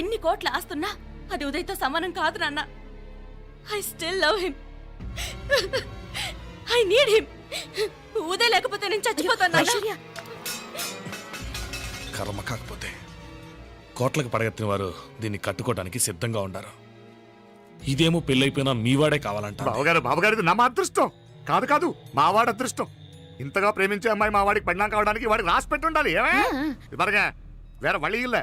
ఇన్ని కోట్లు ఆస్తున్నా అది ఉదయ్తో సమానం కాదు నాన్న. I still love him I need him Uday లేకపోతే నేను చచ్చిపోతాను కర్మ కాకపోతే కోట్లకు పడగెత్తిన వారు దీన్ని కట్టుకోవడానికి సిద్ధంగా ఉండరు. ఇదేమో పెళ్ళైపోయినా మీవాడే కావాలంట బావగారు బాబుగారు నా అదృష్టం. కాదు కాదు మావాడి అదృష్టం. ఇంతగా ప్రేమించే అమ్మాయి మా వాడికి కావడానికి వాడికి రాసి పెట్టుండాలి ఏమే? ఇది వేరే వళ్ళీ ఇల్లే.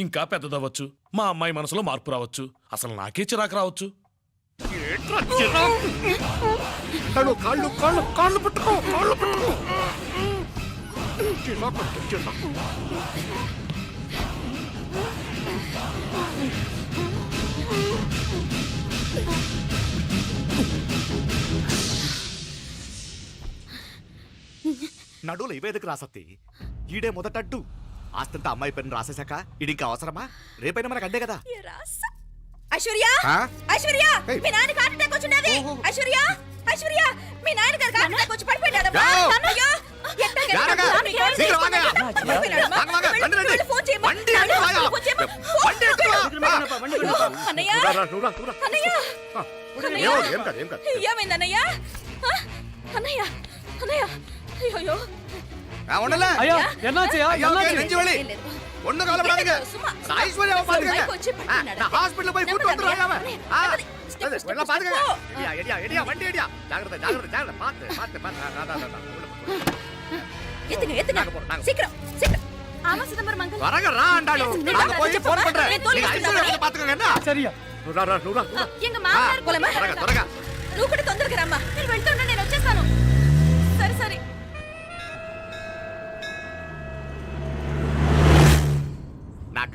ఇంకా పెద్దదవ్వచ్చు. మా అమ్మాయి మనసులో మార్పు రావచ్చు. అసలు నాకే చిరాకు రావచ్చు. కాళ్ళు కాళ్ళు కాళ్ళు కాళ్ళు పట్టుకో కాళ్ళు పట్టుకో. చిరాకు, చిరాకు. నడువులు ఇవేదకు రాసత్తి ఈడే మొదటడ్డు. ఆస్తంతా అమ్మాయి పేరుని రాసేశాక ఇది ఇంకా అవసరమా? రేపైనా మనకు అడ్డే కదా. ఏ రాసా. ఐశ్వర్య? ఐశ్వర్య ఏయ్. మీ నాన్నకి హార్ట్ అటాక్ వచ్చినది ఓహో. ఐశ్వర్య ఐశ్వర్య మీ నాన్న హార్ట్ అటాక్ వచ్చి పడిపోయాడు. అయ్యో? అన్నయ్య. అన్నయ్య. అయ్యో போய் கூட்டி வந்துறேன் வண்டி எடியா. ஜாகிரதை ஜாகிரதை ஜாகிரதை பாத்து பாத்து பாத்து. நான் நான் நான் ஏத்துங்க சீக்கிரம் சீக்கிரம். ஆமா சிதம்பரம் அங்கிள். சரியா. நூறா எங்க மாமனார் கொலமா வரங்க வரங்க லூக்கட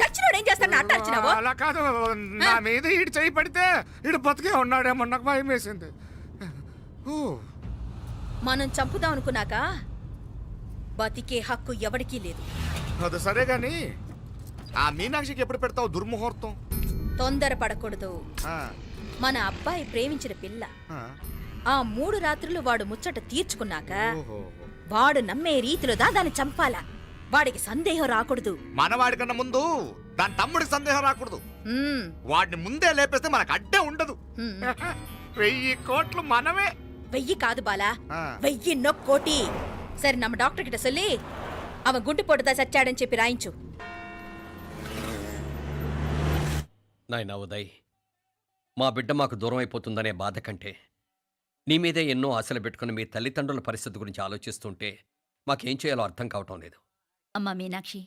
చచ్చినోడు ఏం చేస్తాడు? అట్ట అలా కాదు. నా మీద ఈడు చేయి పడితే ఈడు బతికే ఉన్నాడేమో నాకు భయం వేసింది. మనం చంపుదాం అనుకున్నాక బతికే హక్కు ఎవరికీ లేదు. అది సరే గాని ఆ మీనాక్షికి ఎప్పుడు పెడతావు దుర్ముహూర్తం? తొందరపడకూడదు ఆ, మన అబ్బాయి ప్రేమించిన పిల్ల. ఆ. మూడు రాత్రులు వాడు ముచ్చట తీర్చుకున్నాక. వాడు నమ్మే రీతిలో దా దాన్ని చంపాలా? వాడికి సందేహం రాకూడదు. మనవాడి కన్నా ముందు దాని తమ్ముడికి సందేహం రాకూడదు. వాడిని ముందే లేపేస్తే మనకు అడ్డే ఉండదు. వెయ్యి కోట్లు మనమే. వెయ్యి కాదు பாலா వెయ్యి வெய்யி సరే నమ్మ డాక్టర్ நம்ம டாக்டர் கிட்ட சொல்லி அவன் குண்டு చచ్చాడని చెప్పి రాయించు. నాయనా ఉదయ్ మా బిడ్డ మాకు దూరం అయిపోతుందనే బాధ కంటే నీ మీదే ఎన్నో ఆశలు పెట్టుకుని మీ తల్లిదండ్రుల పరిస్థితి గురించి ఆలోచిస్తుంటే మాకేం చేయాలో అర్థం కావటం లేదు. అమ్మా మీనాక్షి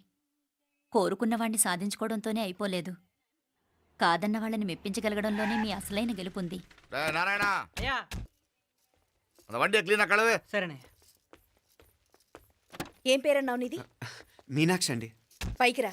కోరుకున్న వాణ్ణి సాధించుకోవడంతోనే అయిపోలేదు కాదన్న వాళ్ళని మెప్పించగలగడంలోనే మీ అసలైన గెలుపుంది రే, నారాయణ అయ్యా அந்த வண்டியை கிளீனா கழுவு సరేనే ఏం పేరన్నావు నీది మీనాక్షి అండి పైకి రా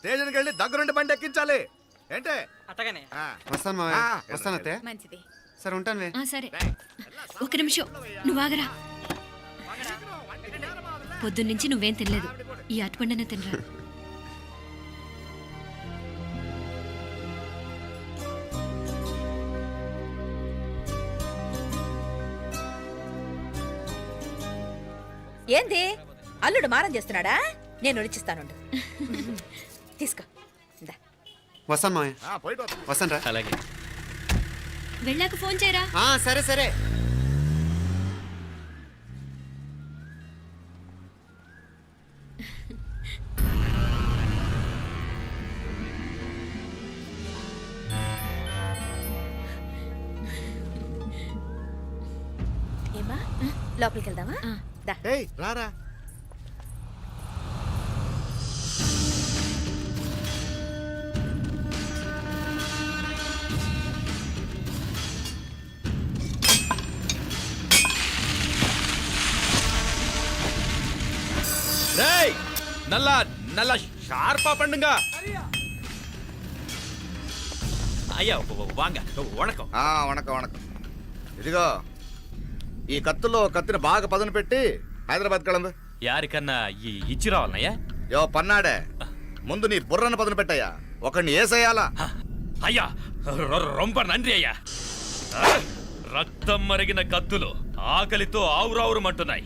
స్టేషన్కి వెళ్ళి దగ్గరుండి బండి ఎక్కించాలి. ఏంటే? అట్టగానే ఆ. వస్తాను మావయ్య. వస్తాను అత్తయ్య. మంచిది. సరే ఉంటాను వే సరే. ఒక నిమిషం. నువ్వు ఆగరా. పొద్దున్నుంచి నువ్వేం తినలేదు. ఈ అటుపండనే తినరా? ఏంది? అల్లుడు మారం చేస్తున్నాడా? నేను రుచిస్తానుండు. తీసుకో. ఇందా. వస్తాను వస్తా. వస్తాను రా అలాగే. వెళ్ళాక ఫోన్ చేయరా? ఆ, సరే సరే. ఏమా? లోపలికి వెళ్దామా? దా. ఏయ్ రారా. நல்லா நல்லா ஷார்ப்பா பண்ணுங்க ஐயா வ- வாங்க வணக்கம் ఆ, వణకం వణకం ఇదిగో ఈ కత్తుల్లో కత్తిని బాగా పదును పెట్టి హైదరాబాద్ కళందు யாருக்கண்ணா இ- இச்சிராவல்லையா యో పన్నాడే ముందు నీ బుర్రను పదును పెట్టయ్యా ఒకడిని ఏసేయాలా అయ్యా రొ- రొంప నంది అయ్యా రక్తం మరిగిన కత్తులు ఆకలితో ఆవురావురమంటున్నాయి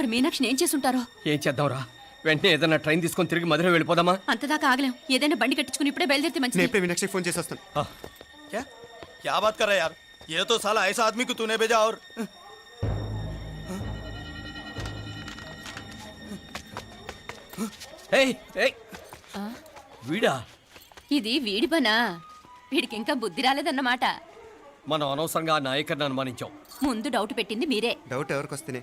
అక్కడ మీనాక్షిని ఏం చేసుంటారో ఏం చేద్దాంరా వెంటనే ఏదైనా ట్రైన్ తీసుకొని తిరిగి మధుర వెళ్ళిపోదామా అంతదాకా ఆగలేం ఏదైనా బండి కట్టించుకుని ఇప్పుడే బయలుదేరితే నేను మంచిది ఇప్పుడే మీనాక్షి ఫోన్ చేసి వస్తాను क्या क्या बात कर रहा है यार ये तो साला ऐसा आदमी को तूने भेजा और ఏయ్, ఏయ్. వీడా ఇది వీడి పనా వీడికి ఇంకా బుద్ధి రాలేదన్నమాట మనం అనవసరంగా ఆ నాయకర్ని అనుమానించాం ముందు డౌట్ పెట్టింది మీరే డౌట్ ఎవరికి వస్తేనే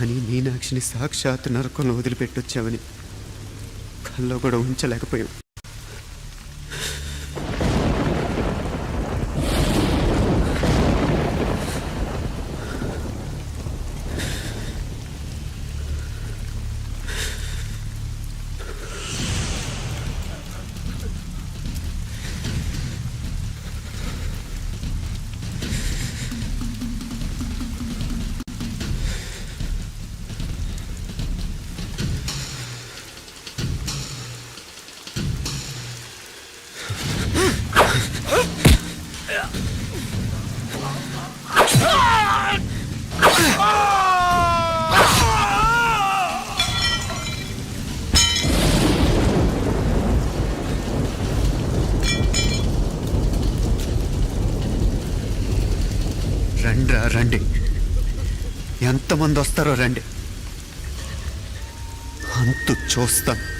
అని మీనాక్షిని సాక్షాత్ నరకంలో వదిలిపెట్టొచ్చామని కల్లో కూడా ఉంచలేకపోయాం రండ్రా రండి. ఎంతమంది వస్తారో రండి. అంతు చూస్తాను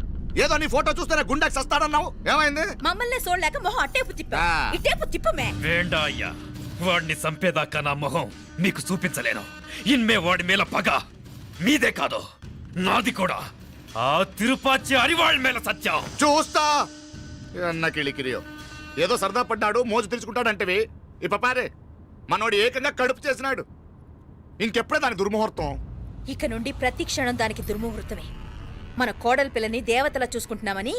ఏదో నీ ఫోటో చూస్తేనే గుండెకి సస్తాడన్నావు? ఏమైంది? మమ్మల్ని చూడలేక మొహం అట్టేపు తిప్పా. ఆ. ఇట్టేపు తిప్పమే. వేండా అయ్యా వాడిని చంపేదాకా నా మొహం మీకు చూపించలేను. ఇన్మే వాడి మేల పగ. మీదే కాదు నాది కూడా. ఆ తిరుపాచి అరివాళ్ళ మేల సత్యం. చూస్తా. అన్న కిళికిరియో. ఏదో సరదా పడ్డాడు మోజు తెలుసుకుంటాడంటవి ఈ పపారే మనోడు ఏకంగా కడుపు చేసినాడు. ఇంకెప్పుడే దాని దుర్ముహూర్తం? ఇక నుండి ప్రతి క్షణం దానికి దుర్ముహూర్తమే. మన కోడలి పిల్లని దేవతలా చూసుకుంటున్నామని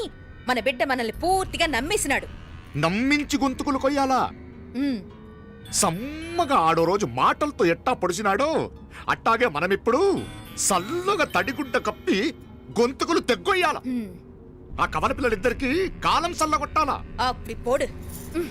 మన బిడ్డ మనల్ని పూర్తిగా నమ్మేసినాడు. నమ్మించి గొంతుకులు కొయ్యాలా? ఉమ్, సమ్మగా ఆడో రోజు మాటలతో ఎట్టా పొడిచినాడో? అట్టాగే మనమిప్పుడు సల్లుగా తడిగుడ్డ కప్పి గొంతుకులు తెగ్గొయ్యాల? ఉమ్. ఆ కవల పిల్లలిద్దరికి కాలం సల్లగొట్టాలా? ఉమ్.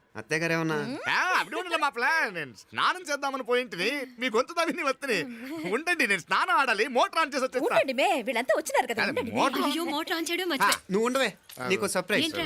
అత్తయ్య గారు ఏమన్నా ఆ, అప్పుడు ఉండలే మా ప్లాన్ నేను స్నానం చేద్దామని పోయింటిని. మీ గొంతు తవ్వి వస్తుంది ఉండండి నేను స్నానం ఆడాలి మోటార్ ఆన్ చేసి వచ్చేస్తా. ఉండండి మే వీళ్ళంతా వచ్చినారు కదా ఉండండి. మోటార్ అయ్యో మోటార్ ఆన్ చేయడం మర్చిపోయా. నువ్వు ఉండవే నీకు సర్ప్రైజ్ ఏంట్రా?